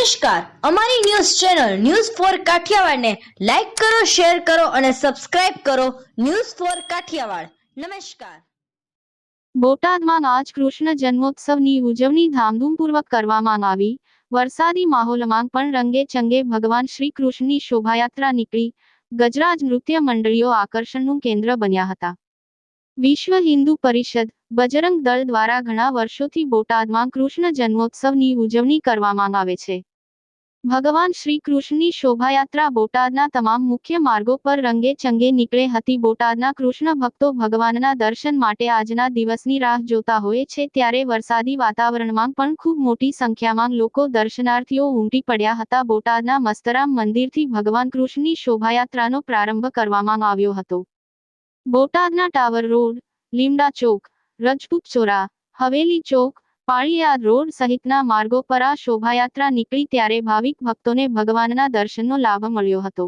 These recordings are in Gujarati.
નમસ્કાર. અમારી ન્યૂઝ ચેનલ ન્યૂઝ ફોર કાઠિયાવાડને લાઈક કરો, શેર કરો અને સબસ્ક્રાઇબ કરો ન્યૂઝ ફોર કાઠિયાવાડ. નમસ્કાર. બોટાદમાં આજ કૃષ્ણ જન્મોત્સવની ઉજવણી ધામધૂમપૂર્વક કરવામાં આવી. વરસાદી માહોલમાં પણ રંગે ચંગે ભગવાન શ્રી કૃષ્ણની શોભાયાત્રા નીકળી. ગજરાજ નૃત્ય મંડળીઓ આકર્ષણનું કેન્દ્ર બન્યા હતા. વિશ્વ હિન્દુ પરિષદ, બજરંગ દળ દ્વારા ઘણા વર્ષોથી બોટાદમાં કૃષ્ણ જન્મોત્સવની ઉજવણી કરવામાં આવે છે. ભગવાન શ્રી કૃષ્ણની શોભાયાત્રા બોટાદના તમામ મુખ્ય માર્ગો પર રંગે ચંગે નીકળે હતી. બોટાદના કૃષ્ણ ભક્તો ભગવાનના દર્શન માટે આજના દિવસની રાહ જોતા હોય છે, ત્યારે વરસાદી વાતાવરણમાં પણ ખૂબ મોટી સંખ્યામાં લોકો દર્શનાર્થીઓ ઉમટી પડ્યા હતા. બોટાદના મસ્તરામ મંદિરથી ભગવાન કૃષ્ણની શોભાયાત્રાનો પ્રારંભ કરવામાં આવ્યો હતો. બોટાદના tower road, Limda Chowk, Rajput Chora, Haveli Chowk Paliyad road સહિતના માર્ગો પર આ શોભાયાત્રા નીકળી ત્યારે ભાવિક ભક્તોને ભગવાનના દર્શનનો લાભ મળ્યો હતો.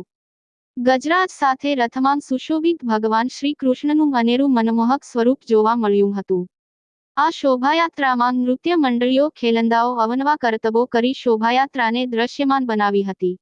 ગજરાજ સાથે રથમાં સુશોભિત ભગવાન શ્રી કૃષ્ણનું અનેરું મનમોહક સ્વરૂપ જોવા મળ્યું હતું. આ શોભાયાત્રામાં નૃત્ય મંડળીઓ ખેલંદાઓ, અવનવા કરતબો કરી શોભાયાત્રાને દ્રશ્યમાન બનાવી હતી.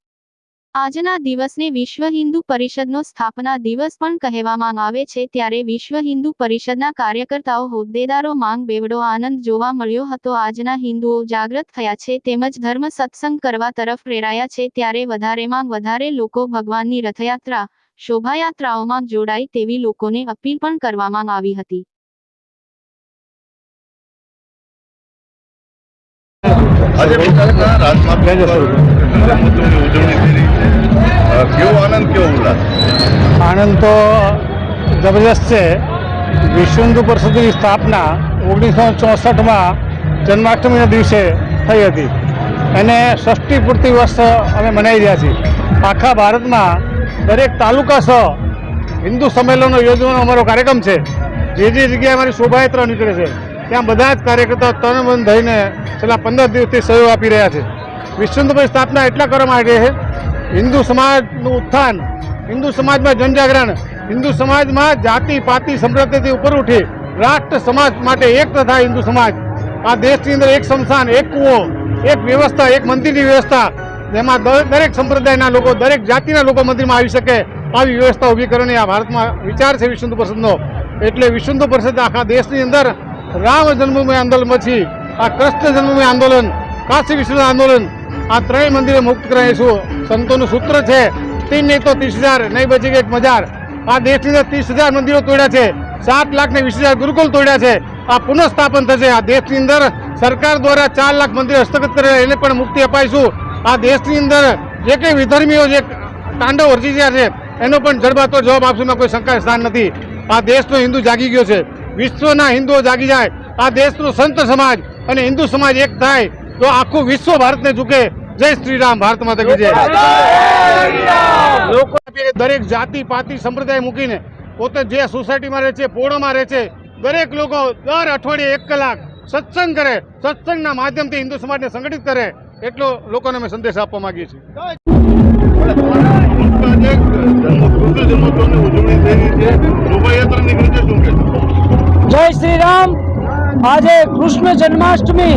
આજના દિવસને વિશ્વ હિન્દુ પરિષદનો સ્થાપના દિવસ પણ કહેવામાં આવે છે. ત્યારે વિશ્વ હિન્દુ પરિષદના કાર્યકર્તાઓ હોદ્દેદારો માંગ બેવડો આનંદ જોવા મળ્યો હતો. આજના હિન્દુઓ જાગૃત થયા છે. તેમજ ધર્મ સત્સંગ કરવા તરફ પ્રેરાયા છે. ત્યારે વધારેમાં વધારે લોકો ભગવાનની રથયાત્રા શોભાયાત્રાઓમાં જોડાય તેવી લોકોને અપીલ પણ કરવામાં આવી હતી. આજે રાજમાર્ગ છે કેવો આનંદ કેવો આનંદ તો જબરદસ્ત છે. વિશ્વ હિન્દુ પરિષદની સ્થાપના ઓગણીસો ચોસઠમાં જન્માષ્ટમીના દિવસે થઈ હતી. એને ષષ્ઠી પૂર્તિ વર્ષ અમે મનાવી રહ્યા છીએ. આખા ભારતમાં દરેક તાલુકા સહ હિન્દુ સંમેલનો યોજવાનો અમારો કાર્યક્રમ છે. જે જે જગ્યાએ અમારી શોભાયાત્રા નીકળે છે, ત્યાં બધા જ કાર્યકર્તાઓ તનબંધ થઈને છેલ્લા પંદર દિવસથી સહયોગ આપી રહ્યા છે. વિશ્વ હિન્દુ પરિષદ સ્થાપના એટલા કરવા માટે છે. હિન્દુ સમાજનું ઉત્થાન, હિન્દુ સમાજમાં જનજાગરણ, હિન્દુ સમાજમાં જાતિ, પાતિ, સંપ્રદાયથી ઉપર ઉઠી રાષ્ટ્ર, સમાજ માટે એક તથા હિન્દુ સમાજ. આ દેશની અંદર એક સંસ્થાન, એક કૂવો, એક વ્યવસ્થા, એક મંદિરની વ્યવસ્થા, જેમાં દરેક સંપ્રદાયના લોકો, દરેક જાતિના લોકો મંદિરમાં આવી શકે આવી વ્યવસ્થા ઊભી કરવાની આ ભારતમાં વિચાર છે વિશ્વ પરિષદનો. એટલે વિશ્વ પરિષદ આખા દેશની અંદર રામ જન્મભૂમિ આંદોલન પછી આ કૃષ્ણ જન્મભૂમિ આંદોલન, કાશી વિશ્વનાથ આંદોલન આ ત્રણેય મંદિરે મુક્ત કરાવીશું સંતોનું સૂત્ર છે, તીન નહીં તો ત્રીસ હજાર, નહીં બચી એક મજાર. આ દેશની અંદર ત્રીસ હજાર મંદિરો તોડ્યા છે, સાત લાખ ને વીસ હજાર ગુરુકુલ તોડ્યા છે. આ પુનઃસ્થાપન થશે. આ દેશની અંદર સરકાર દ્વારા ચાર લાખ મંદિર હસ્તગત કરેલા એને પણ મુક્તિ અપાઈશું. આ દેશની અંદર જે કંઈ વિધર્મીઓ જે તાંડવ વર્જી રહ્યા છે, એનો પણ જડબાતો જવાબ આપશું કોઈ શંકા સ્થાન નથી. આ દેશનો હિન્દુ જાગી ગયો છે. વિશ્વના હિન્દુઓ જાગી જાય. આ દેશનો સંત સમાજ અને હિન્દુ સમાજ એક થાય, તો આખું વિશ્વ ભારતને ઝૂકે. જય શ્રી રામ ભારત માતા કી જય. લોકો દરેક જાતિ પાતિ સંપ્રદાય મૂકીને પોતે જે સોસાયટીમાં રહે છે પોળોમાં રહે છે દરેક લોકો દર અઠવાડિયે એક કલાક સત્સંગ કરે સત્સંગના માધ્યમથી હિન્દુ સમાજને સંગઠિત કરે એટલો લોકોને અમે સંદેશ આપવા માંગીએ છીએ. જય શ્રી રામ આજે કૃષ્ણ જન્માષ્ટમી.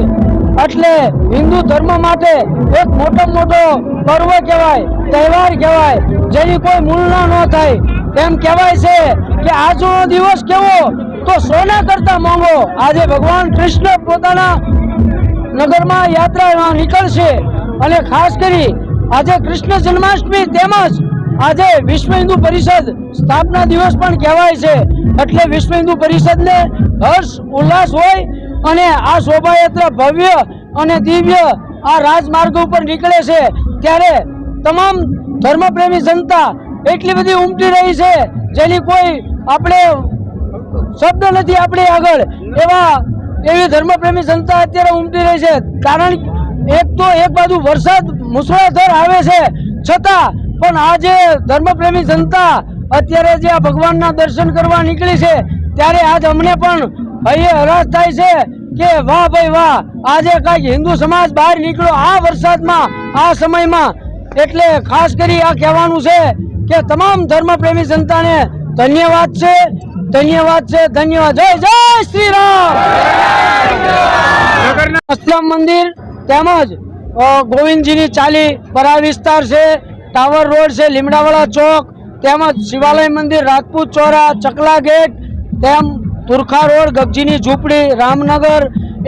એટલે હિન્દુ ધર્મ માટે એક મોટો મોટો પર્વ કહેવાય, તહેવાર કહેવાય, જેની કોઈ મૂળના ન થાય. એમ કહેવાય છે કે આજનો દિવસ કેવો? તો સોના કરતા મોંઘો. આજે ભગવાન કૃષ્ણ પોતાના નગરમાં યાત્રા નીકળશે. અને ખાસ કરી, આજે કૃષ્ણ જન્માષ્ટમી તેમજ આજે વિશ્વ હિન્દુ પરિષદ સ્થાપના દિવસ પણ કહેવાય છે. એટલે વિશ્વ હિન્દુ પરિષદને હર્ષ, ઉલ્લાસ હોય અને આ શોભાયાત્રા ભવ્ય અને દિવ્ય આ રાજમાર્ગ ઉપર નીકળે છે, ત્યારે તમામ ધર્મપ્રેમી જનતા એટલી બધી ઉમટી રહી છે, જેની કોઈ આપણે શબ્દ નથી આપણી આગળ, એવા એવી ધર્મપ્રેમી જનતા અત્યારે ઉમટી રહી છે. કારણ એક તો એક બાજુ વરસાદ મુસળાધાર આવે છે, છતાં પણ આજે ધર્મપ્રેમી જનતા અત્યારે જે આ ભગવાનના દર્શન કરવા નીકળી છે, ત્યારે આજ અમને પણ હૈયે હરાશ થાય છે કે વાહ ભાઈ વાહ, આજે કાંઈક હિન્દુ સમાજ બહાર નીકળ્યો આ વરસાદમાં, આ સમયમાં. એટલે ખાસ કરી આ કહેવાનું છે કે તમામ ધર્મપ્રેમી જનતાને ધન્યવાદ છે ધન્યવાદ છે, ધન્યવાદ. જય જય શ્રી રામ! અસ્લામ મંદિર તેમજ ગોવિંદજીની ચાલી પરા વિસ્તાર છે, ટાવર રોડ છે, લીમડાવાળા ચોક, તેમજ શિવાલય મંદિર, રાજપૂત ચોરા, ચકલા ગેટ, તેમ તુરખા રોડ, ગગજીની ઝૂંપડી, રામનગર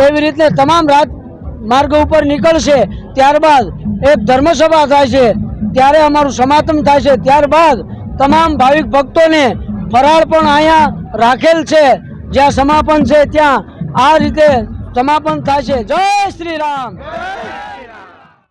એવી રીતે તમામ રાત માર્ગ ઉપર નીકળશે. ત્યારબાદ એક ધર્મસભા થાય છે. ત્યારે અમારું સમાપન થાય છે. ત્યારબાદ તમામ ભાવિક ભક્તોને ફરાળ પણ અહીંયા રાખેલ છે. જ્યાં સમાપન છે ત્યાં આ રીતે સમાપન થાય છે. જય શ્રી રામ.